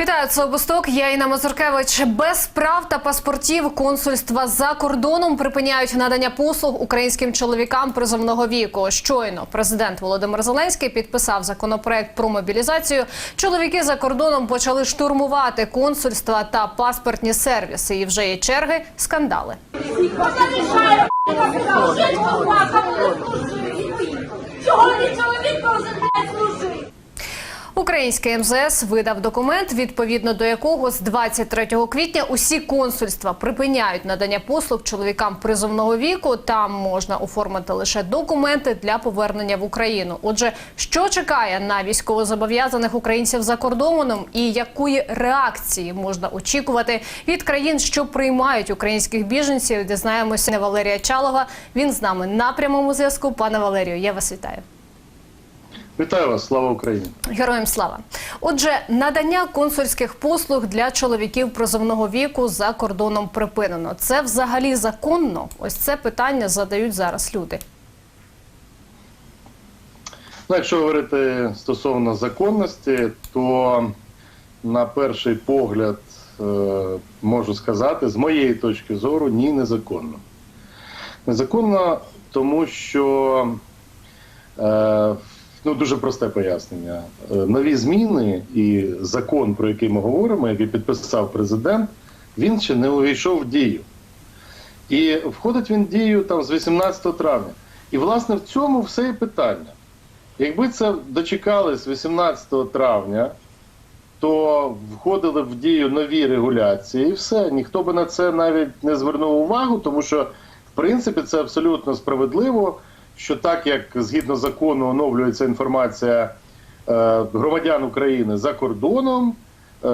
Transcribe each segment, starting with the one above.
Вітаю, це Обосток. Я Інна Мазуркевич. Без прав та паспортів консульства за кордоном припиняють надання послуг українським чоловікам призовного віку. Щойно президент Володимир Зеленський підписав законопроект про мобілізацію. Чоловіки за кордоном почали штурмувати консульства та паспортні сервіси. І вже є черги, скандали. Чого не чоловік повинен? Український МЗС видав документ, відповідно до якого з 23 квітня усі консульства припиняють надання послуг чоловікам призовного віку. Там можна оформити лише документи для повернення в Україну. Отже, що чекає на військовозобов'язаних українців за кордоном, і якої реакції можна очікувати від країн, що приймають українських біженців? Дізнаємося Валерія Чалова. Він з нами на прямому зв'язку. Пане Валерію, я вас вітаю. Вітаю вас, слава Україні! Героям слава. Отже, надання консульських послуг для чоловіків призовного віку за кордоном припинено. Це взагалі законно? Ось це питання задають зараз люди. Ну, якщо говорити стосовно законності, то на перший погляд е, можу сказати, з моєї точки зору, ні, незаконно. Незаконно, тому що е, ну, дуже просте пояснення. Е, Нові зміни і закон, про який ми говоримо, який підписав президент, він ще не увійшов в дію. І входить він в дію там з 18 травня. І, власне, в цьому все і питання. Якби це дочекались 18 травня, то входили в дію нові регуляції, і все. Ніхто би на це навіть не звернув увагу, тому що, в принципі, це абсолютно справедливо, що так як згідно закону оновлюється інформація е, громадян України за кордоном, е,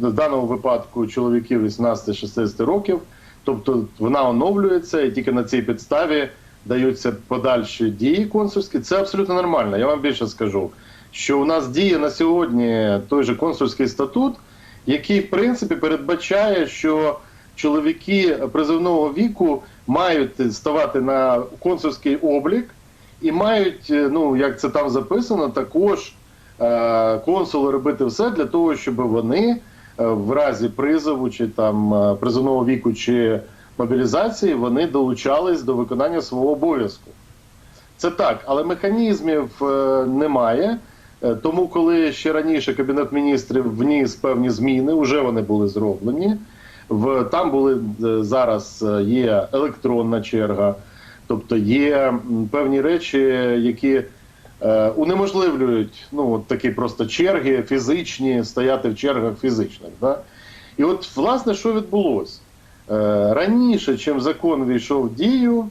в даному випадку чоловіків 18-60 років, тобто вона оновлюється і тільки на цій підставі даються подальші дії консульські. Це абсолютно нормально. Я вам більше скажу, що у нас діє на сьогодні той же консульський статут, який в принципі передбачає, що чоловіки призовного віку мають ставати на консульський облік і мають, е, ну як це там записано, також е, консули робити все для того, щоб вони е, в разі призову чи там е, призовного віку чи мобілізації вони долучались до виконання свого обов'язку. Це так, але механізмів немає. Тому, коли ще раніше Кабінет міністрів вніс певні зміни, вже вони були зроблені. В там були зараз є електронна черга, тобто є певні речі, які е, унеможливлюють ну от такі просто черги фізичні, стояти в чергах фізичних. Да? І от власне що відбулося? Е, раніше, чим закон війшов в дію,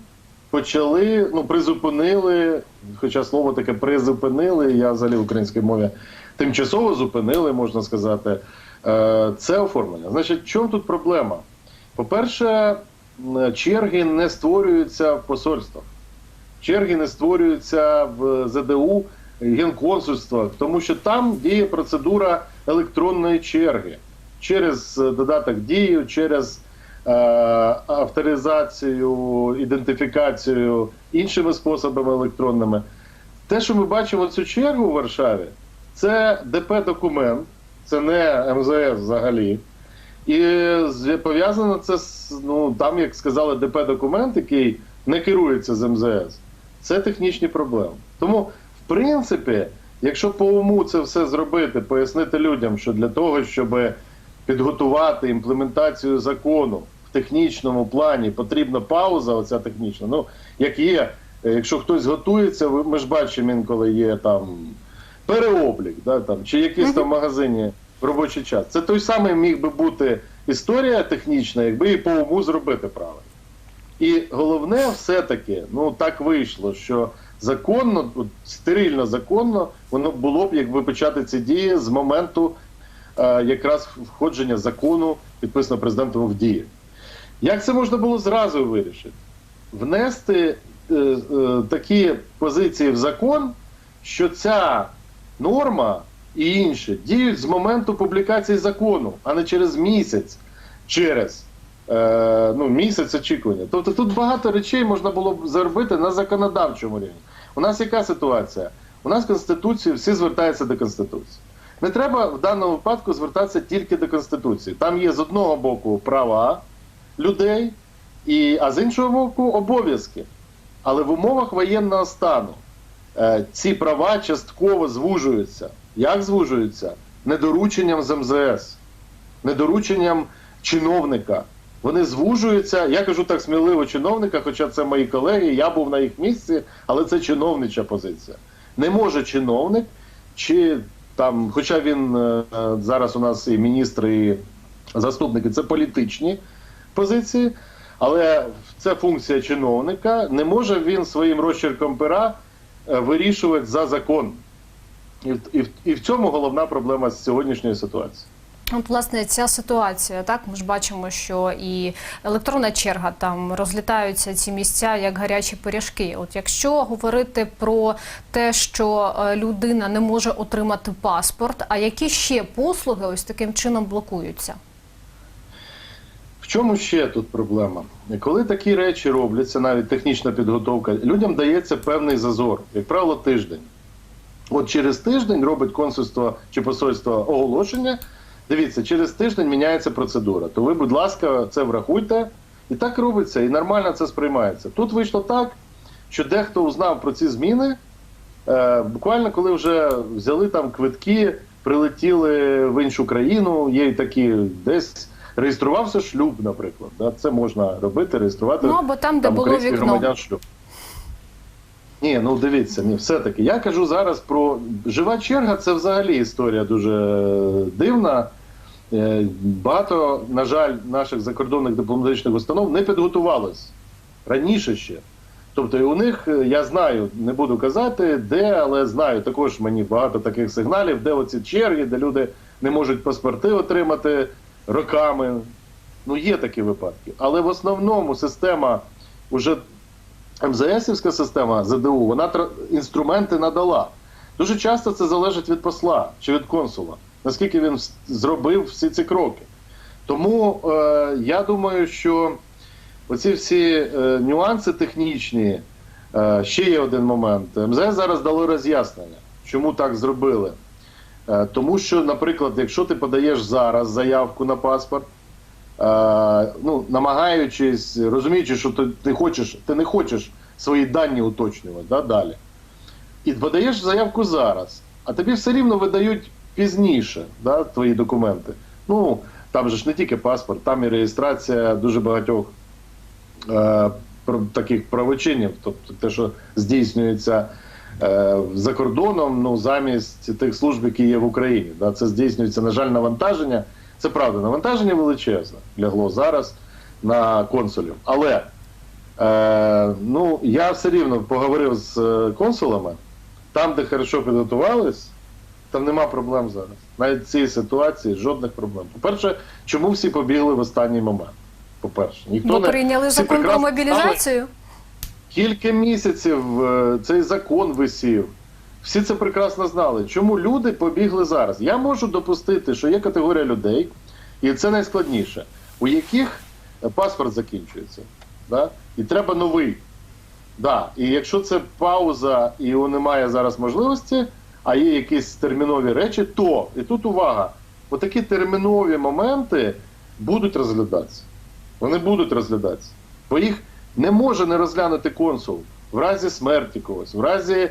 почали, ну, призупинили, хоча слово таке призупинили, я взагалі в українській мові тимчасово зупинили, можна сказати, е, це оформлення. Значить, в чому тут проблема? По-перше, черги не створюються в посольствах, черги не створюються в ЗДУ, генконсульствах, тому що там діє процедура електронної черги через е, додаток дію, через е, авторизацію, ідентифікацію іншими способами електронними. Те, що ми бачимо цю чергу в Варшаві, це ДП-документ, це не МЗС взагалі. І пов'язано це з ну там, як сказали, ДП-документ, який не керується з МЗС, це технічні проблеми. Тому, в принципі, якщо по уму це все зробити, пояснити людям, що для того, щоб підготувати імплементацію закону в технічному плані, потрібна пауза, оця технічна. Ну, як є, якщо хтось готується, ми ж бачимо інколи є там переоблік, да, там, чи якийсь там в магазині в робочий час. Це той самий міг би бути історія технічна, якби і по уму зробити правильно. І головне, все-таки, ну так вийшло, що законно, стерильно законно, воно було б, якби почати ці дії з моменту е, якраз входження закону, підписаного президентом в дію. Як це можна було зразу вирішити? Внести е, е, такі позиції в закон, що ця норма і інші діють з моменту публікації закону, а не через місяць, через е, ну, місяць очікування. Тобто тут багато речей можна було б зробити на законодавчому рівні. У нас яка ситуація? У нас в Конституції всі звертаються до Конституції. не треба в даному випадку звертатися тільки до Конституції. Там є з одного боку права людей, і, а з іншого боку обов'язки. Але в умовах воєнного стану е, ці права частково звужуються. Як звужуються? Недорученням з МЗС, недорученням чиновника. Вони звужуються, я кажу так сміливо чиновника, хоча це мої колеги, я був на їх місці, але це чиновнича позиція. Не може чиновник, чи там, хоча він е, зараз у нас і міністри, і заступники, це політичні позиції, але це функція чиновника. Не може він своїм розчерком пера е, вирішувати за закон. І, в- і, в- і в цьому головна проблема з сьогоднішньої ситуації. От, власне, ця ситуація, так ми ж бачимо, що і електронна черга там розлітаються ці місця як гарячі пиріжки. От якщо говорити про те, що е, людина не може отримати паспорт, а які ще послуги ось таким чином блокуються? В чому ще тут проблема? Коли такі речі робляться, навіть технічна підготовка, людям дається певний зазор, як правило, тиждень. От через тиждень робить консульство чи посольство оголошення. Дивіться, через тиждень міняється процедура. То ви, будь ласка, це врахуйте. І так робиться, і нормально це сприймається. Тут вийшло так, що дехто узнав про ці зміни. Е, буквально коли вже взяли там квитки, прилетіли в іншу країну, є і такі десь реєструвався шлюб, наприклад. Да? Це можна робити, реєструвати Ну або там, де було вікно. громадян шлюб. Ні, ну дивіться, ні, все-таки. Я кажу зараз про жива черга це взагалі історія дуже дивна. Е, Багато, на жаль, наших закордонних дипломатичних установ не підготувалось раніше ще. Тобто у них, е, я знаю, не буду казати, де, але знаю також мені багато таких сигналів, де оці черги, де люди не можуть паспорти отримати роками. Ну, є такі випадки. Але в основному система уже МЗСівська система ЗДУ, вона інструменти надала. Дуже часто це залежить від посла чи від консула, наскільки він зробив всі ці кроки. Тому е, я думаю, що оці всі е, нюанси технічні, е, ще є один момент. МЗС зараз дало роз'яснення, чому так зробили. Е, тому що, наприклад, якщо ти подаєш зараз заявку на паспорт, ну, намагаючись, розуміючи, що ти, ти, хочеш, ти не хочеш свої дані уточнювати да, далі. І подаєш заявку зараз, а тобі все рівно видають пізніше да, твої документи. Ну, там же ж не тільки паспорт, там і реєстрація дуже багатьох е, таких правочинів, тобто те, що здійснюється е, за кордоном, ну замість тих служб, які є в Україні. Да, це здійснюється, на жаль, навантаження. Це правда, навантаження величезне лягло зараз на консулів. Але е, ну, я все рівно поговорив з е, консулами, там, де хорошо підготувались, там нема проблем зараз. Навіть в цій ситуації жодних проблем. По-перше, чому всі побігли в останній момент? По-перше, ніхто Бо не прийняли всі закон про мобілізацію. Кілька місяців е, цей закон висів. Всі це прекрасно знали. Чому люди побігли зараз? Я можу допустити, що є категорія людей, і це найскладніше, у яких паспорт закінчується. Да? І треба новий. Да. І якщо це пауза і немає зараз можливості, а є якісь термінові речі, то і тут увага, отакі термінові моменти будуть розглядатися. Вони будуть розглядатися. Бо їх не може не розглянути консул в разі смерті когось, в разі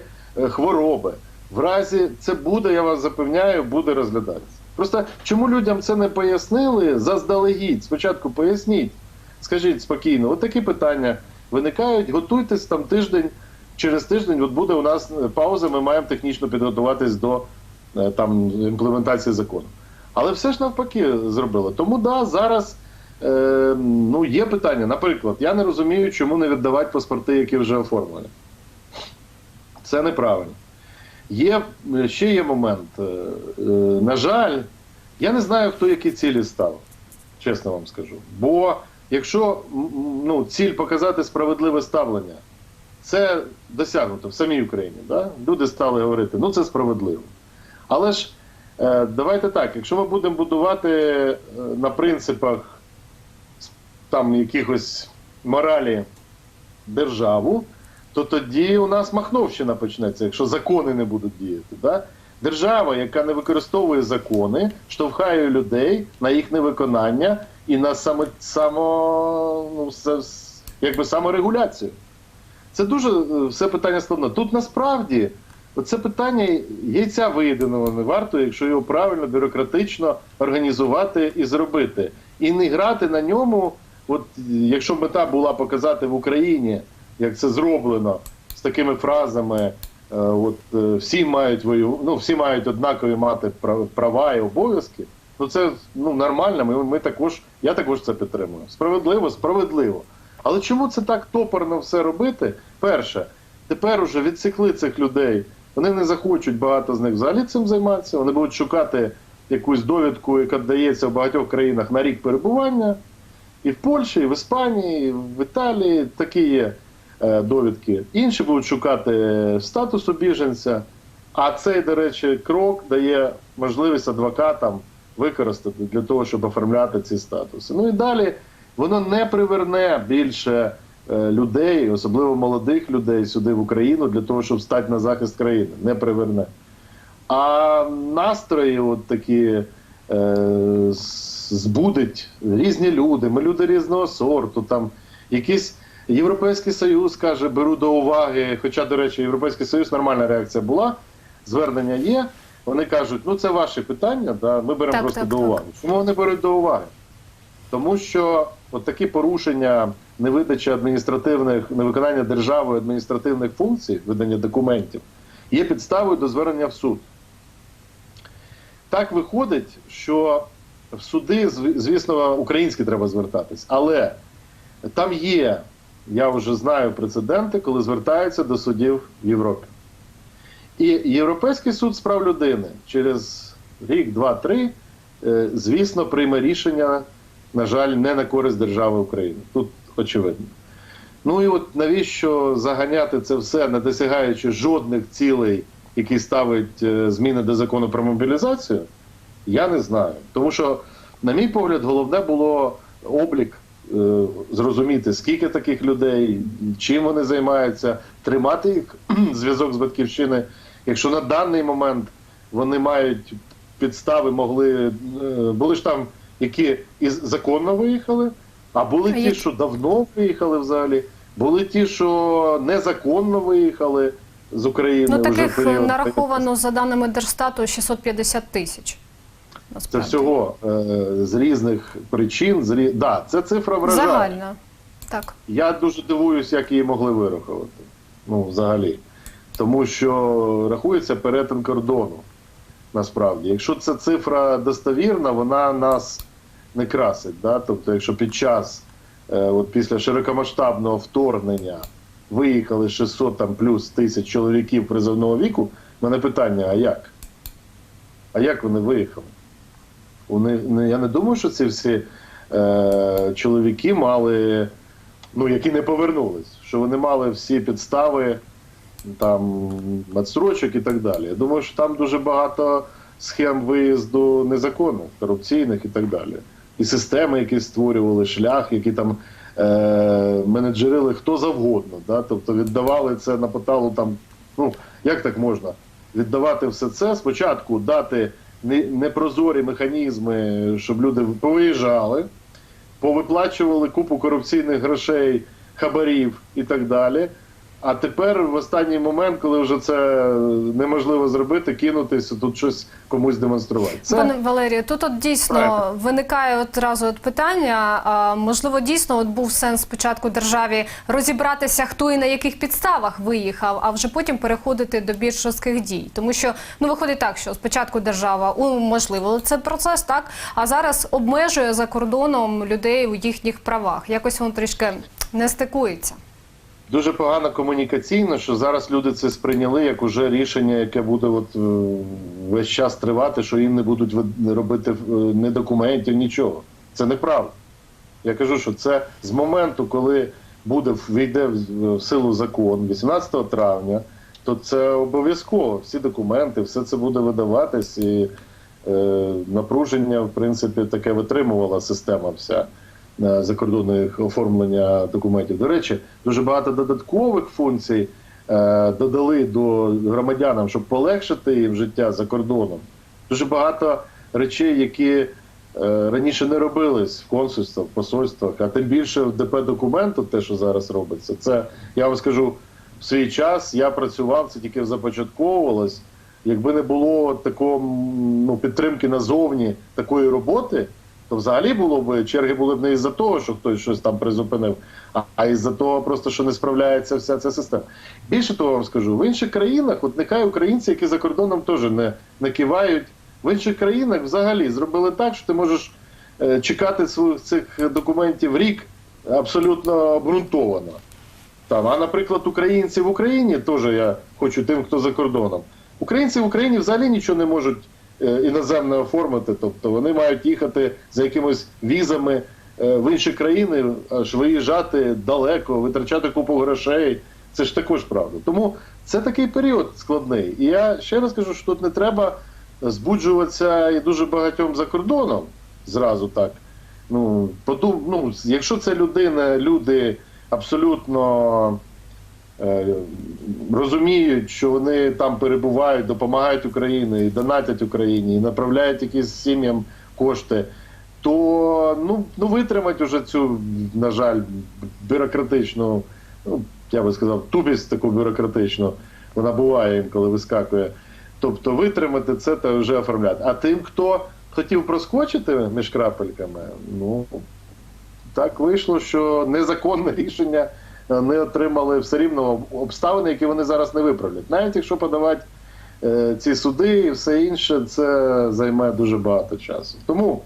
хвороби, в разі це буде, я вас запевняю, буде розглядатися. Просто чому людям це не пояснили заздалегідь? Спочатку поясніть, скажіть спокійно, от такі питання виникають, готуйтесь там тиждень, через тиждень от буде у нас е, пауза, ми маємо технічно підготуватись до е, там імплементації закону. Але все ж навпаки зробили. Тому да, зараз е, ну, є питання. Наприклад, я не розумію, чому не віддавати паспорти, які вже оформлені. Це неправильно. Є, е, ще є момент. Е, е, на жаль, я не знаю, хто які цілі став, чесно вам скажу. Бо якщо ну, ціль показати справедливе ставлення, це досягнуто в самій Україні. Да? Люди стали говорити, ну це справедливо. Але ж давайте так, якщо ми будемо будувати на принципах там якихось моралі державу, то тоді у нас Махновщина почнеться, якщо закони не будуть діяти. Да? Держава, яка не використовує закони, штовхає людей на їх невиконання і на саме само, ну, якби саморегуляцію. Це дуже е, все питання складне. Тут насправді це питання яйця виєденого не варто, якщо його правильно бюрократично організувати і зробити. І не грати на ньому, от якщо мета була показати в Україні, як це зроблено, з такими фразами. е, От е, всі мають вою, ну всі мають однакові мати прав- права і обов'язки. Ну це ну нормально. Ми, ми також, я також це підтримую. Справедливо, справедливо. Але чому це так топорно все робити? Перше, тепер уже відсікли цих людей. Вони не захочуть багато з них взагалі цим займатися. Вони будуть шукати якусь довідку, яка дається в багатьох країнах на рік перебування. І в Польщі, і в Іспанії, і в Італії такі є довідки. Інші будуть шукати статусу біженця. А цей, до речі, крок дає можливість адвокатам використати для того, щоб оформляти ці статуси. Ну і далі воно не приверне більше е, людей, особливо молодих людей, сюди в Україну для того, щоб стати на захист країни. Не приверне. А настрої, от такі е, з- збудить різні люди. Ми люди різного сорту. Там якийсь Європейський Союз каже, беру до уваги. Хоча, до речі, Європейський Союз нормальна реакція була. Звернення є. Вони кажуть, ну це ваші питання, да, ми беремо Так, просто так, до так. уваги. Чому вони беруть до уваги? Тому що от такі порушення невидачі адміністративних, невиконання державою адміністративних функцій, видання документів, є підставою до звернення в суд. Так виходить, що в суди, звісно, українські треба звертатись, але там є, я вже знаю прецеденти, коли звертаються до судів в Європі. І Європейський суд з прав людини через рік, два, три, е, звісно, прийме рішення, на жаль, не на користь держави України. Тут очевидно. Ну і от навіщо заганяти це все, не досягаючи жодних цілей, які ставить е, зміни до закону про мобілізацію, я не знаю. Тому що, на мій погляд, головне було облік, зрозуміти, скільки таких людей, чим вони займаються, тримати їх зв'язок з батьківщини. Якщо на даний момент вони мають підстави, могли е, були ж там, які і законно виїхали, а були А ті, що давно виїхали взагалі, були ті, що незаконно виїхали з України. Ну таких період нараховано за даними Держстату 650 тисяч. Це всього е, з різних причин. З рі... да, це цифра вражає. Загальна. Так. Я дуже дивуюсь, як її могли вирахувати. Ну, взагалі. Тому що рахується перетин кордону. Насправді, якщо ця цифра достовірна, вона нас не красить. Да? Тобто, якщо під час, е, от після широкомасштабного вторгнення виїхали 600 там, плюс тисяч чоловіків призовного віку, в мене питання: а як? А як вони виїхали? Не- я не думаю, що ці всі е, чоловіки мали, ну, які не повернулись, що вони мали всі підстави там надстрочок і так далі. Я думаю, що там дуже багато схем виїзду незаконних, корупційних і так далі. І системи, які створювали шлях, які там е, менеджерили хто завгодно. Да? Тобто віддавали це на поталу там. Ну, як так можна? Віддавати все це спочатку дати непрозорі механізми, щоб люди повиїжджали, повиплачували купу корупційних грошей, хабарів і так далі. А тепер в останній момент, коли вже це неможливо зробити, кинутися тут щось комусь демонструвати. Це Пане Валерію, тут от дійсно Правильно. виникає одразу от питання. А, можливо, дійсно от був сенс спочатку державі розібратися, хто і на яких підставах виїхав, а вже потім переходити до більш жорстких дій. Тому що ну виходить так, що спочатку держава уможливила цей процес, так а зараз обмежує за кордоном людей у їхніх правах. Якось воно трішки не стикується. Дуже погано комунікаційно, що зараз люди це сприйняли як уже рішення, яке буде от, е, весь час тривати, що їм не будуть робити е, ні документів, нічого. Це неправда. Я кажу, що це з моменту, коли буде війде в силу закон 18 травня, то це обов'язково. Всі документи, все це буде видаватись, і е, напруження, в принципі, таке витримувала система вся закордонних оформлення документів. До речі, дуже багато додаткових функцій е, додали до громадянам, щоб полегшити їм життя за кордоном. Дуже багато речей, які е, раніше не робились в консульствах, в посольствах, а тим більше в ДП документу, те, що зараз робиться, це я вам скажу в свій час. Я працював, це тільки започатковувалось. Якби не було такого ну, підтримки назовні такої роботи, то взагалі було б черги були б не із-за того, що хтось щось там призупинив, а, а із-за того, просто що не справляється вся ця система. Більше того вам скажу, в інших країнах, от нехай українці, які за кордоном теж не, не кивають, в інших країнах взагалі зробили так, що ти можеш е, чекати своїх цих документів рік абсолютно обґрунтовано. Там, а наприклад, українці в Україні теж я хочу тим, хто за кордоном. Українці в Україні взагалі нічого не можуть е, іноземне оформити. Тобто вони мають їхати за якимись візами е, в інші країни, аж виїжджати далеко, витрачати купу грошей. Це ж також правда. Тому це такий період складний. І я ще раз кажу, що тут не треба збуджуватися і дуже багатьом за кордоном зразу так. Ну, подум, ну, якщо це людина, люди абсолютно розуміють, що вони там перебувають, допомагають Україні, і донатять Україні, і направляють якісь сім'ям кошти, то ну, ну витримать уже цю, на жаль, бюрократичну, ну, я би сказав, тупість таку бюрократичну, вона буває інколи вискакує. Тобто витримати це та вже оформляти. А тим, хто хотів проскочити між крапельками, ну так вийшло, що незаконне рішення е, не отримали все рівно обставини, які вони зараз не виправлять. Навіть якщо подавати е, ці суди і все інше, це займе дуже багато часу. Тому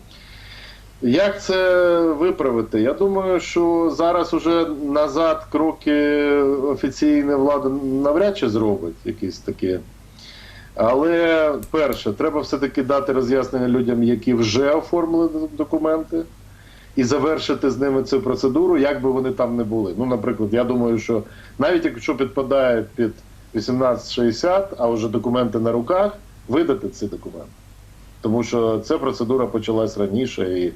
як це виправити? Я думаю, що зараз уже назад кроки офіційна влада навряд чи зробить якісь такі. Але перше, треба все-таки дати роз'яснення людям, які вже оформили документи, і завершити з ними цю процедуру, як би вони там не були. Ну, наприклад, я думаю, що навіть якщо підпадає під 1860, а вже документи на руках, видати ці документи. Тому що ця процедура почалась раніше. І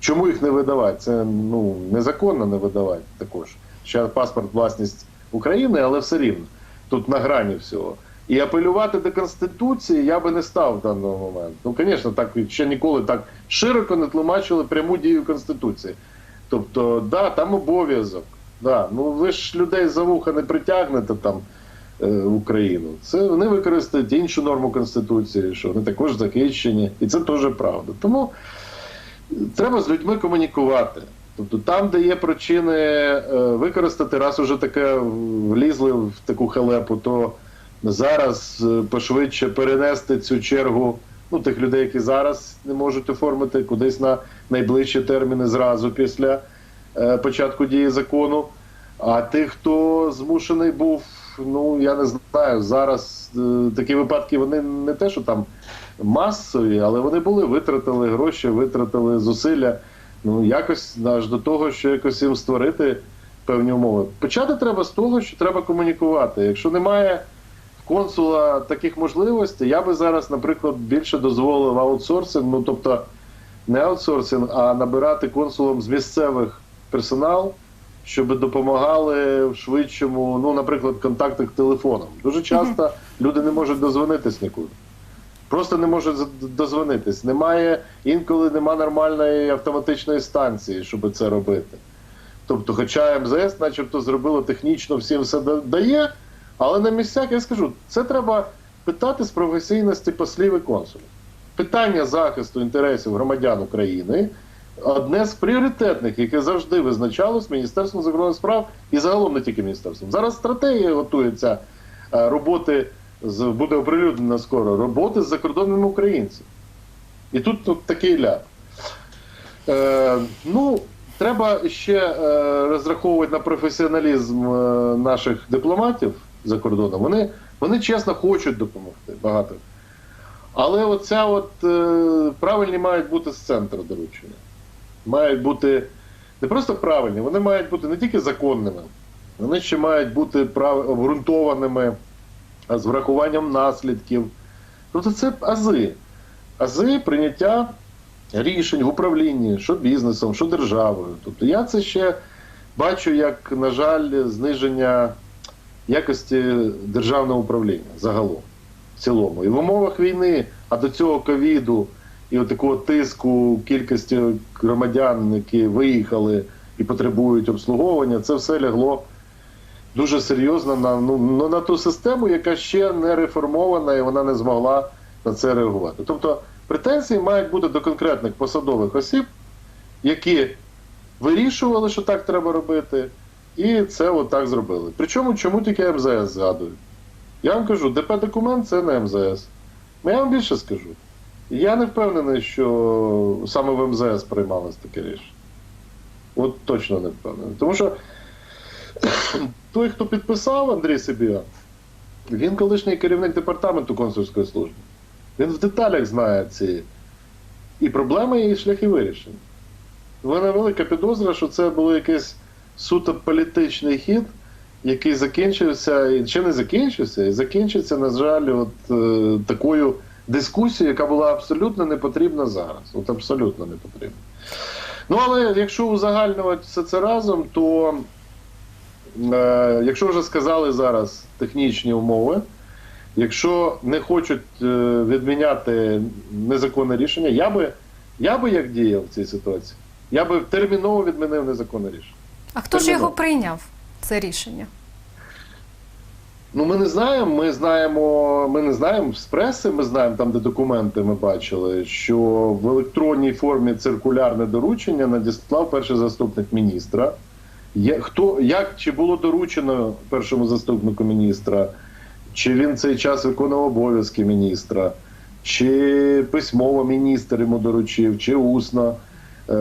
чому їх не видавати? Це ну, незаконно не видавати також. Ще паспорт власність України, але все рівно. Тут на грані всього. І апелювати до Конституції я би не став в даний момент. Ну, звісно, так ще ніколи так широко не тлумачили пряму дію Конституції. Тобто, да, там обов'язок. Да. Ну ви ж людей за вуха не притягнете там е, Україну. Це вони використають іншу норму Конституції, що вони також захищені, і це теж правда. Тому треба з людьми комунікувати. Тобто там, де є причини е, використати, раз уже таке влізли в таку халепу, то зараз е, пошвидше перенести цю чергу ну, тих людей, які зараз не можуть оформити кудись на найближчі терміни зразу після е, початку дії закону. А тих, хто змушений був, ну я не знаю, зараз е, такі випадки вони не те, що там масові, але вони були, витратили гроші, витратили зусилля. Ну, якось аж до того, що якось їм створити певні умови. Почати треба з того, що треба комунікувати. Якщо немає консула таких можливостей, я би зараз, наприклад, більше дозволив аутсорсинг, ну тобто не аутсорсинг, а набирати консулам з місцевих персонал, щоб допомагали в швидшому, ну, наприклад, контактах телефоном. Дуже часто люди не можуть дозвонитись нікуди. Просто не можуть дозвонитись. Немає інколи нема нормальної автоматичної станції, щоб це робити. Тобто, хоча МЗС, начебто, зробило технічно всім все да- дає, але на місцях я скажу, це треба питати з професійності послів і консулів. Питання захисту інтересів громадян України одне з пріоритетних, яке завжди визначалось Міністерством закордонних справ і загалом не тільки міністерством. Зараз стратегія готується е, роботи з буде оприлюднена скоро роботи з закордонними українцями. І тут, тут такий ляп. Е, ну, треба ще е, розраховувати на професіоналізм е, наших дипломатів за кордоном. Вони, вони чесно хочуть допомогти багато. Але оця от е, правильні мають бути з центру доручення. Мають бути не просто правильні, вони мають бути не тільки законними, вони ще мають бути прав... обґрунтованими, з врахуванням наслідків. Тобто це ази. Ази прийняття рішень в управлінні, що бізнесом, що державою. Тобто я це ще бачу як, на жаль, зниження якості державного управління загалом, в цілому. І в умовах війни, а до цього ковіду і такого тиску кількості громадян, які виїхали і потребують обслуговування, це все лягло дуже серйозно на, ну, ну, на ту систему, яка ще не реформована і вона не змогла на це реагувати. Тобто претензії мають бути до конкретних посадових осіб, які вирішували, що так треба робити, і це отак зробили. Причому чому тільки МЗС згадують? Я вам кажу, ДП-документ це не МЗС. Ну, Я вам більше скажу. Я не впевнений, що саме в МЗС приймалось таке рішення. От точно не впевнений. Тому що той, хто підписав Андрій Сибіга, він колишній керівник департаменту консульської служби. Він в деталях знає ці і проблеми, і шляхи вирішення. У мене велика підозра, що це був якийсь суто політичний хід, який закінчився, ще не закінчився, і закінчиться, на жаль, от е, такою дискусією, яка була абсолютно не потрібна зараз. От абсолютно не потрібна. Ну, але якщо узагальнювати все це разом, то е, якщо вже сказали зараз технічні умови, якщо не хочуть е, відміняти незаконне рішення, я би, я би як діяв в цій ситуації? Я би терміново відмінив незаконне рішення. А хто ж його прийняв? Це рішення? Ну, ми не знаємо. Ми знаємо, ми не знаємо з преси. Ми знаємо там, де документи ми бачили, що в електронній формі циркулярне доручення надіслав перший заступник міністра. Є, хто як чи було доручено першому заступнику міністра, чи він цей час виконував обов'язки міністра, чи письмово міністр йому доручив, чи усно. Е,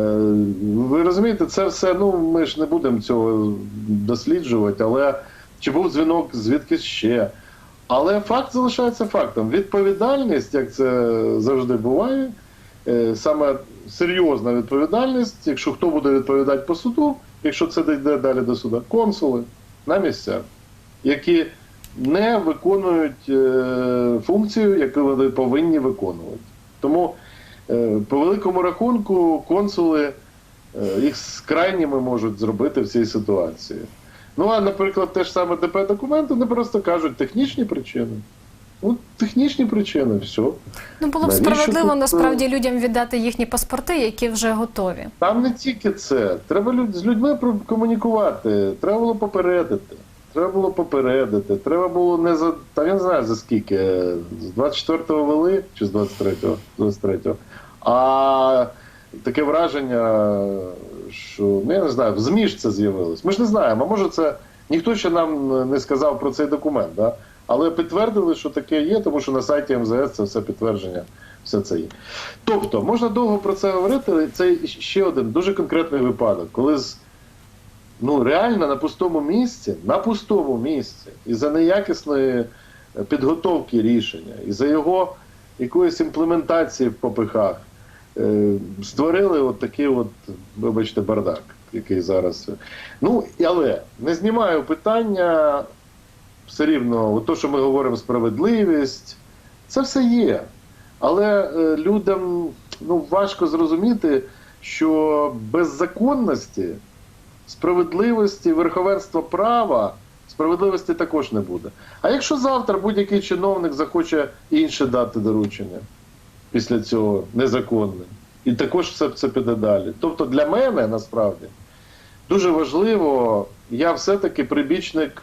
Ви розумієте, це все. Ну ми ж не будемо цього досліджувати, але чи був дзвінок звідки ще. Але факт залишається фактом. Відповідальність, як це завжди буває, е, саме серйозна відповідальність, якщо хто буде відповідати по суду, якщо це дійде далі до суду, консули на місцях, які не виконують е, функцію, яку вони повинні виконувати. Тому, великому рахунку, консули е, їх з крайніми можуть зробити в цій ситуації. Ну, а, наприклад, те ж саме ДП документи, вони просто кажуть технічні причини. Ну, технічні причини, все. Ну було б Навіщо справедливо тут, насправді людям віддати їхні паспорти, які вже готові. Там не тільки це. Треба люд- з людьми комунікувати. Треба було попередити. Треба було попередити. Треба було не за. Та я не знаю за скільки. З 24-го вели чи з 23-го? 23-го. А таке враження, що ну я не знаю, в ЗМІ ж це з'явилось. Ми ж не знаємо, може це ніхто ще нам не сказав про цей документ, да? але підтвердили, що таке є, тому що на сайті МЗС це все підтвердження, все це є. Тобто, можна довго про це говорити, це ще один дуже конкретний випадок, коли з ну реально на пустому місці, на пустому місці, і за неякісної підготовки рішення, і за його якоїсь імплементації в попихах, створили от такий от, вибачте, бардак, який зараз. Ну, але не знімаю питання все рівно, от то, що ми говоримо справедливість, це все є. Але е, людям ну, важко зрозуміти, що без законності, справедливості, верховенства права, справедливості також не буде. А якщо завтра будь-який чиновник захоче інше дати доручення після цього незаконне, і також все це піде далі. Тобто для мене насправді дуже важливо, я все-таки прибічник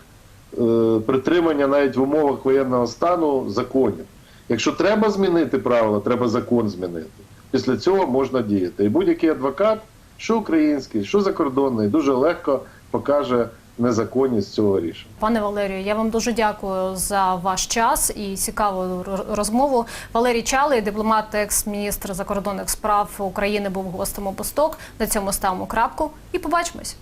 е, притримання навіть в умовах воєнного стану законів. Якщо треба змінити правила, треба закон змінити. Після цього можна діяти. І будь-який адвокат, що український, що закордонний, дуже легко покаже незаконність цього рішення. Пане Валерію, я вам дуже дякую за ваш час і цікаву розмову. Валерій Чалий, дипломат, екс-міністр закордонних справ України, був гостем обосток. На цьому ставимо крапку і побачимось.